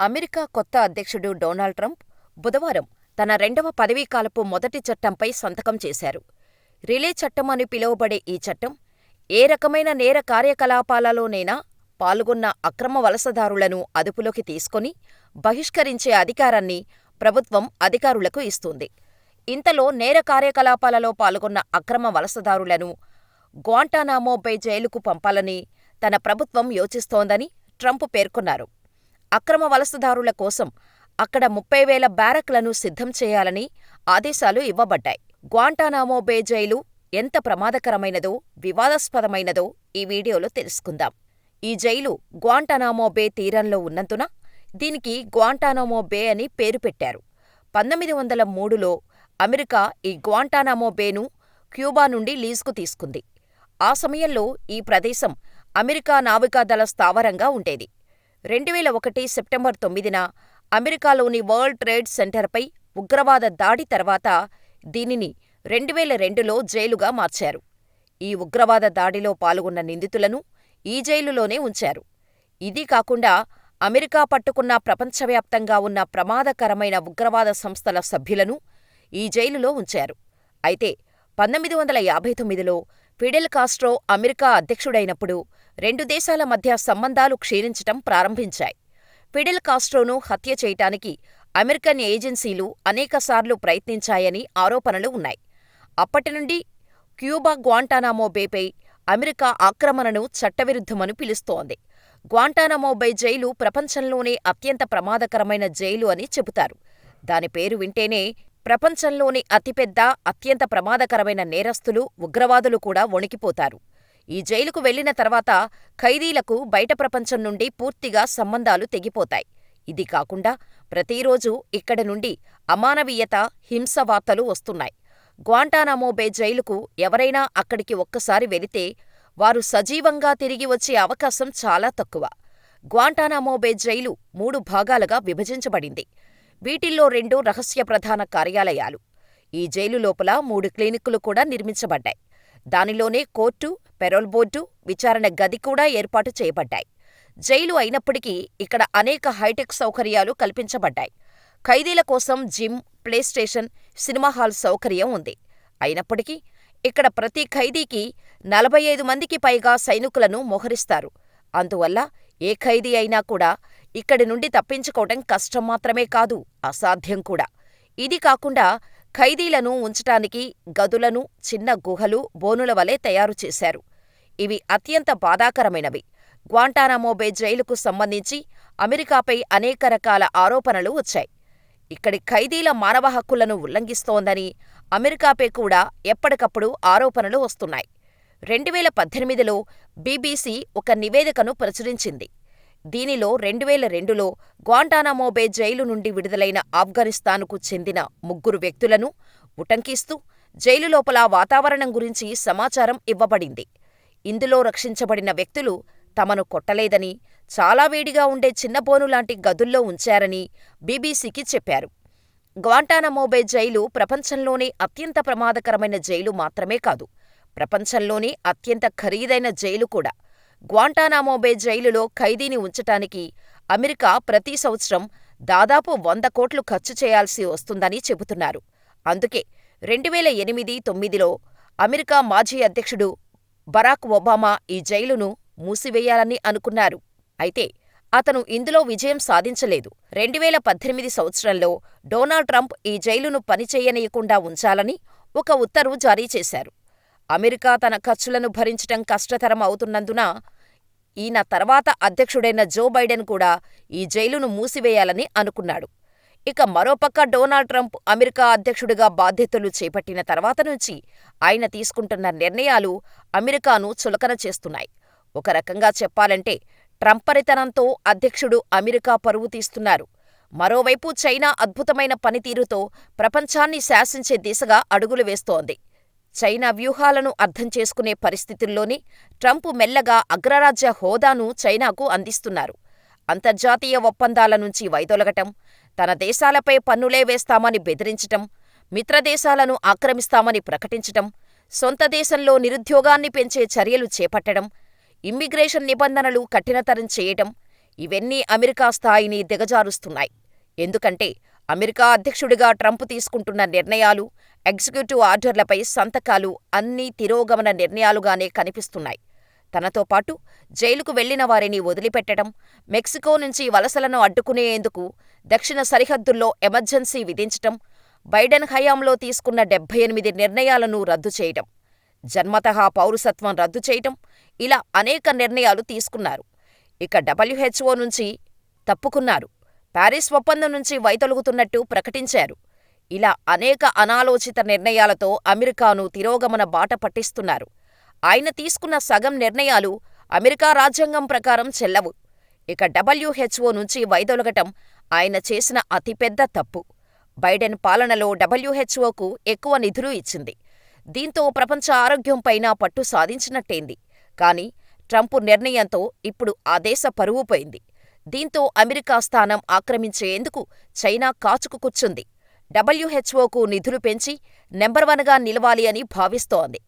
America కొత్త అధ్యక్షుడు Donald Trump బుధవారం తన రెండవ పదవీకాలపు మొదటి చట్టంపై సంతకం చేశారు. రిలే చట్టం అని పిలువబడే ఈ చట్టం ఏ రకమైన నేర కార్యకలాపాలలోనైనా పాల్గొన్న అక్రమ వలసదారులను అదుపులోకి తీసుకొని బహిష్కరించే అధికారాన్ని ప్రభుత్వం అధికారులకు ఇస్తుంది. ఇంతలో నేర కార్యకలాపాలలో పాల్గొన్న అక్రమ వలసదారులను గ్వాంటానామోబై జైలుకు పంపాలని తన ప్రభుత్వం యోచిస్తోందని ట్రంప్ పేర్కొన్నారు. అక్రమ వలసదారుల కోసం అక్కడ ముప్పై వేల బ్యారక్లను సిద్ధం చేయాలని ఆదేశాలు ఇవ్వబడ్డాయి. గ్వాంటానామో బే జైలు ఎంత ప్రమాదకరమైనదో, వివాదాస్పదమైనదో ఈ వీడియోలో తెలుసుకుందాం. ఈ జైలు గ్వాంటానామో బే తీరంలో ఉన్నందున దీనికి గ్వాంటానామో బే అని పేరు పెట్టారు. పంతొమ్మిది వందల మూడులో అమెరికా ఈ గ్వాంటానామో బేను క్యూబా నుండి లీజుకు తీసుకుంది. ఆ సమయంలో ఈ ప్రదేశం అమెరికా నావికాదళ స్థావరంగా ఉండేది. రెండువేల ఒకటి సెప్టెంబర్ తొమ్మిదిన అమెరికాలోని వరల్డ్ ట్రేడ్ సెంటర్పై ఉగ్రవాద దాడి తర్వాత దీనిని రెండువేల రెండులో జైలుగా మార్చారు. ఈ ఉగ్రవాద దాడిలో పాల్గొన్న నిందితులను ఈ జైలులోనే ఉంచారు. ఇదీ కాకుండా అమెరికా పట్టుకున్న ప్రపంచవ్యాప్తంగా ఉన్న ప్రమాదకరమైన ఉగ్రవాద సంస్థల సభ్యులను ఈ జైలులో ఉంచారు. అయితే పంతొమ్మిది వందల యాభై తొమ్మిదిలో ఫిడెల్ కాస్ట్రో అమెరికా అధ్యక్షుడైనప్పుడు రెండు దేశాల మధ్య సంబంధాలు క్షీణించటం ప్రారంభించాయి. ఫిడెల్ కాస్ట్రోను హత్య చేయటానికి అమెరికన్ ఏజెన్సీలు అనేకసార్లు ప్రయత్నించాయని ఆరోపణలు ఉన్నాయి. అప్పటినుండి క్యూబా గ్వాంటానామో బేపై అమెరికా ఆక్రమణను చట్టవిరుద్ధమని పిలుస్తోంది. గ్వాంటానామో బే జైలు ప్రపంచంలోనే అత్యంత ప్రమాదకరమైన జైలు అని చెబుతారు. దాని పేరు వింటేనే ప్రపంచంలోని అతిపెద్ద, అత్యంత ప్రమాదకరమైన నేరస్థులు, ఉగ్రవాదులు కూడా వణికిపోతారు. ఈ జైలుకు వెళ్ళిన తర్వాత ఖైదీలకు బయట ప్రపంచం నుండి పూర్తిగా సంబంధాలు తెగిపోతాయి. ఇది కాకుండా ప్రతిరోజూ ఇక్కడి నుండి అమానవీయత, హింస వార్తలు వస్తున్నాయి. గ్వాంటానామో బే జైలుకు ఎవరైనా అక్కడికి ఒక్కసారి వెళితే వారు సజీవంగా తిరిగి వచ్చే అవకాశం చాలా తక్కువ. గ్వాంటానామో బే జైలు మూడు భాగాలుగా విభజించబడింది. వీటిల్లో రెండు రహస్య ప్రధాన కార్యాలయాలు. ఈ జైలు లోపల మూడు క్లినిక్కులు కూడా నిర్మించబడ్డాయి. దానిలోనే కోర్టు, పెరోల్ బోర్డు, విచారణ గది కూడా ఏర్పాటు చేయబడ్డాయి. జైలు అయినప్పటికీ ఇక్కడ అనేక హైటెక్ సౌకర్యాలు కల్పించబడ్డాయి. ఖైదీల కోసం gym, play station, cinema hall సౌకర్యం ఉంది. అయినప్పటికీ ఇక్కడ ప్రతి ఖైదీకి నలభై ఐదు మందికి పైగా సైనికులను మోహరిస్తారు. అందువల్ల ఏ ఖైదీ అయినా కూడా ఇక్కడి నుండి తప్పించుకోవటం కష్టం మాత్రమే కాదు, అసాధ్యం కూడా. ఇది కాకుండా ఖైదీలను ఉంచటానికి గదులను చిన్న గుహలు, బోనుల వలె తయారు చేశారు. ఇవి అత్యంత బాధాకరమైనవి. గ్వాంటానామో బే జైలుకు సంబంధించి అమెరికాపై అనేక రకాల ఆరోపణలు వచ్చాయి. ఇక్కడి ఖైదీల మానవ హక్కులను ఉల్లంఘిస్తోందని అమెరికాపై కూడా ఎప్పటికప్పుడు ఆరోపణలు వస్తున్నాయి. రెండువేల పద్దెనిమిదిలో బీబీసీ ఒక నివేదికను ప్రచురించింది. దీనిలో రెండువేల రెండులో గ్వాంటానామోబే జైలు నుండి విడుదలైన ఆఫ్ఘనిస్తాన్కు చెందిన ముగ్గురు వ్యక్తులను ఉటంకిస్తూ జైలు లోపల వాతావరణం గురించి సమాచారం ఇవ్వబడింది. ఇందులో రక్షించబడిన వ్యక్తులు తమను కొట్టలేదని, చాలా వేడిగా ఉండే చిన్నబోనులాంటి గదుల్లో ఉంచారని బీబీసీకి చెప్పారు. గ్వాంటానమోబే జైలు ప్రపంచంలోనే అత్యంత ప్రమాదకరమైన జైలు మాత్రమే కాదు, ప్రపంచంలోనే అత్యంత ఖరీదైన జైలు కూడా. గ్వాంటానామోబే జైలులో ఖైదీని ఉంచటానికి అమెరికా ప్రతి సంవత్సరం దాదాపు వంద కోట్లు ఖర్చు చేయాల్సి వస్తుందని చెబుతున్నారు. అందుకే రెండువేల ఎనిమిది, తొమ్మిదిలో అమెరికా మాజీ అధ్యక్షుడు బరాక్ ఒబామా ఈ జైలును మూసివేయాలని అనుకున్నారు. అయితే అతను ఇందులో విజయం సాధించలేదు. రెండువేల పద్దెనిమిది సంవత్సరంలో డొనాల్డ్ ట్రంప్ ఈ జైలును పనిచేయనీయకుండా ఉంచాలని ఒక ఉత్తర్వు జారీ చేశారు. అమెరికా తన ఖర్చులను భరించటం కష్టతరం అవుతున్నందున ఈయన తర్వాత అధ్యక్షుడైన జో బైడెన్ కూడా ఈ జైలును మూసివేయాలని అనుకున్నాడు. ఇక మరోపక్క డొనాల్డ్ ట్రంప్ అమెరికా అధ్యక్షుడిగా బాధ్యతలు చేపట్టిన తర్వాత నుంచి ఆయన తీసుకుంటున్న నిర్ణయాలు అమెరికాను చులకన చేస్తున్నాయి. ఒక రకంగా చెప్పాలంటే ట్రంపరితనంతో అధ్యక్షుడు అమెరికా పరువు తీస్తున్నారు. మరోవైపు చైనా అద్భుతమైన పనితీరుతో ప్రపంచాన్ని శాసించే దిశగా అడుగులు వేస్తోంది. చైనా వ్యూహాలను అర్థం చేసుకునే పరిస్థితుల్లోనే ట్రంప్ మెల్లగా అగ్రరాజ్య హోదాను చైనాకు అందిస్తున్నారు. అంతర్జాతీయ ఒప్పందాల నుంచి వైదొలగటం, తన దేశాలపై పన్నులే వేస్తామని బెదిరించటం, మిత్రదేశాలను ఆక్రమిస్తామని ప్రకటించటం, సొంత దేశంలో నిరుద్యోగాన్ని పెంచే చర్యలు చేపట్టడం, ఇమ్మిగ్రేషన్ నిబంధనలు కఠినతరం చేయటం, ఇవన్నీ అమెరికా స్థాయిని దిగజారుస్తున్నాయి. ఎందుకంటే అమెరికా అధ్యక్షుడిగా ట్రంప్ తీసుకుంటున్న నిర్ణయాలు, ఎగ్జిక్యూటివ్ ఆర్డర్లపై సంతకాలు అన్నీ తిరోగమన నిర్ణయాలుగానే కనిపిస్తున్నాయి. తనతో పాటు జైలుకు వెళ్ళిన వారిని వదిలిపెట్టడం, మెక్సికో నుంచి వలసలను అడ్డుకునేందుకు దక్షిణ సరిహద్దుల్లో ఎమర్జెన్సీ విధించటం, బైడెన్ హయాంలో తీసుకున్న డెబ్బై ఎనిమిది నిర్ణయాలను రద్దు చేయటం, జన్మతహా పౌరసత్వం రద్దు చేయటం ఇలా అనేక నిర్ణయాలు తీసుకున్నారు. ఇక డబ్ల్యూహెచ్ఓ నుంచి తప్పుకున్నారు. పారిస్ ఒప్పందం నుంచి వైతొలుగుతున్నట్టు ప్రకటించారు. ఇలా అనేక అనాలోచిత నిర్ణయాలతో అమెరికాను తిరోగమన బాట పట్టిస్తున్నారు. ఆయన తీసుకున్న సగం నిర్ణయాలు అమెరికా రాజ్యాంగం ప్రకారం చెల్లవు. ఇక డబ్ల్యూహెచ్ఓ నుంచి వైదొలగటం ఆయన చేసిన అతిపెద్ద తప్పు. బైడెన్ పాలనలో డబ్ల్యూహెచ్ఓకు ఎక్కువ నిధులు ఇచ్చింది. దీంతో ప్రపంచ ఆరోగ్యంపైన పట్టు సాధించినట్టేంది కాని ట్రంప్ నిర్ణయంతో ఇప్పుడు ఆ దేశ పరువు పోయింది. దీంతో అమెరికా స్థానం ఆక్రమించేందుకు చైనా కాచుకు కూర్చుంది. డబ్ల్యూహెచ్ఓకు నిధులు పెంచి నెంబర్ వన్గా నిలవాలి అని భావిస్తోంది.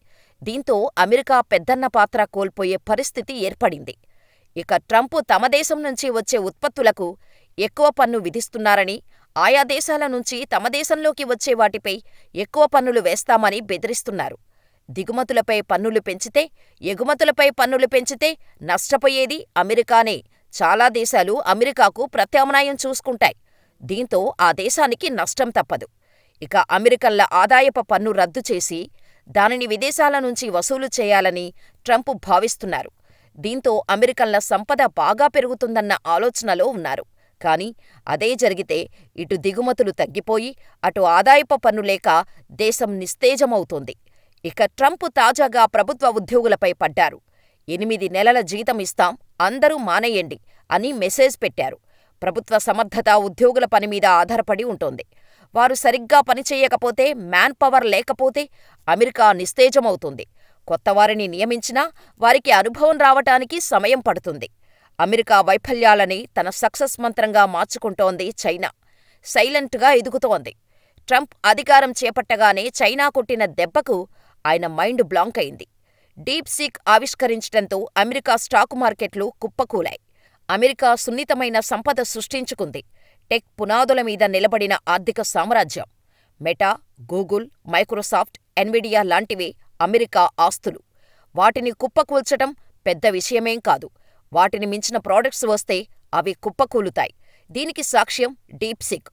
దీంతో అమెరికా పెద్దన్న పాత్ర కోల్పోయే పరిస్థితి ఏర్పడింది. ఇక ట్రంప్ తమ దేశం నుంచి వచ్చే ఉత్పత్తులకు ఎక్కువ పన్ను విధిస్తున్నారని, ఆయా దేశాల నుంచి తమ దేశంలోకి వచ్చే వాటిపై ఎక్కువ పన్నులు వేస్తామని బెదిరిస్తున్నారు. దిగుమతులపై పన్నులు పెంచితే, ఎగుమతులపై పన్నులు పెంచితే నష్టపోయేది అమెరికానే. చాలా దేశాలు అమెరికాకు ప్రత్యామ్నాయం చూసుకుంటాయి. దీంతో ఆ దేశానికి నష్టం తప్పదు. ఇక అమెరికన్ల ఆదాయపు పన్ను రద్దు చేసి, దానిని విదేశాల నుంచి వసూలు చేయాలని ట్రంప్ భావిస్తున్నారు. దీంతో అమెరికన్ల సంపద బాగా పెరుగుతుందన్న ఆలోచనలో ఉన్నారు. కాని అదే జరిగితే ఇటు దిగుమతులు తగ్గిపోయి, అటు ఆదాయపు పన్ను లేక దేశం నిస్తేజమవుతోంది. ఇక ట్రంప్ తాజాగా ప్రభుత్వ ఉద్యోగులపై పడ్డారు. ఎనిమిది నెలల జీతం ఇస్తాం, అందరూ మానేయండి అని మెసేజ్ పెట్టారు. ప్రభుత్వ సమర్థత ఉద్యోగుల పనిమీద ఆధారపడి ఉంటోంది. వారు సరిగ్గా పనిచేయకపోతే, మ్యాన్ పవర్ లేకపోతే అమెరికా నిస్తేజమవుతుంది. కొత్తవారిని నియమించినా వారికి అనుభవం రావటానికి సమయం పడుతుంది. అమెరికా వైఫల్యాలని తన సక్సెస్ మంత్రంగా మార్చుకుంటోంది చైనా. సైలెంట్గా ఎదుగుతోంది. ట్రంప్ అధికారం చేపట్టగానే చైనా కొట్టిన దెబ్బకు ఆయన మైండ్ బ్లాంక్ అయింది. డీప్ సీక్ ఆవిష్కరించటంతో అమెరికా స్టాకు మార్కెట్లు కుప్పకూలాయి. అమెరికా సున్నితమైన సంపద సృష్టించుకుంది. టెక్ పునాదుల మీద నిలబడిన ఆర్థిక సామ్రాజ్యం. మెటా, గూగుల్, మైక్రోసాఫ్ట్, ఎన్విడియా లాంటివే అమెరికా ఆస్తులు. వాటిని కుప్పకూల్చటం పెద్ద విషయమేం కాదు. వాటిని మించిన ప్రాడక్ట్స్ వస్తే అవి కుప్పకూలుతాయి. దీనికి సాక్ష్యం డీప్ సీక్.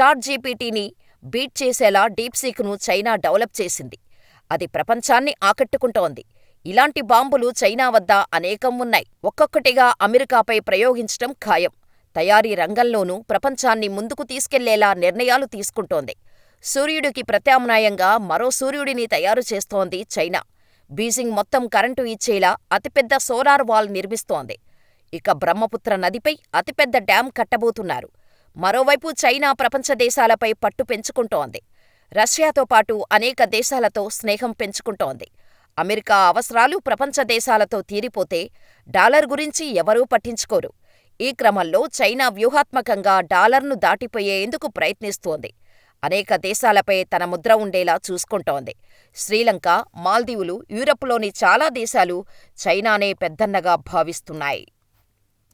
చాట్ జీపీటీని బీట్ చేసేలా డీప్ సీక్ను చైనా డెవలప్ చేసింది. అది ప్రపంచాన్ని ఆకట్టుకుంటోంది. ఇలాంటి బాంబులు చైనా వద్ద అనేకం ఉన్నాయి. ఒక్కొక్కటిగా అమెరికాపై ప్రయోగించటం ఖాయం. తయారీ రంగంలోనూ ప్రపంచాన్ని ముందుకు తీసుకెళ్ళేలా నిర్ణయాలు తీసుకుంటోంది. సూర్యుడికి ప్రత్యామ్నాయంగా మరో సూర్యుడిని తయారు చేస్తోంది చైనా. బీజింగ్ మొత్తం కరెంటు ఇచ్చేలా అతిపెద్ద సోలార్ వాల్ నిర్మిస్తోంది. ఇక బ్రహ్మపుత్ర నదిపై అతిపెద్ద డ్యాం కట్టబోతున్నారు. మరోవైపు చైనా ప్రపంచ దేశాలపై పట్టు పెంచుకుంటోంది. రష్యాతో పాటు అనేక దేశాలతో స్నేహం పెంచుకుంటోంది. అమెరికా అవసరాలు ప్రపంచ దేశాలతో తీరిపోతే డాలర్ గురించి ఎవరూ పట్టించుకోరు. ఈ క్రమంలో చైనా వ్యూహాత్మకంగా డాలర్ను దాటిపోయేందుకు ప్రయత్నిస్తోంది. అనేక దేశాలపై తన ముద్ర ఉండేలా చూసుకుంటోంది. శ్రీలంక, మాల్దీవులు, యూరప్లోని చాలా దేశాలు చైనానే పెద్దన్నగా భావిస్తున్నాయి.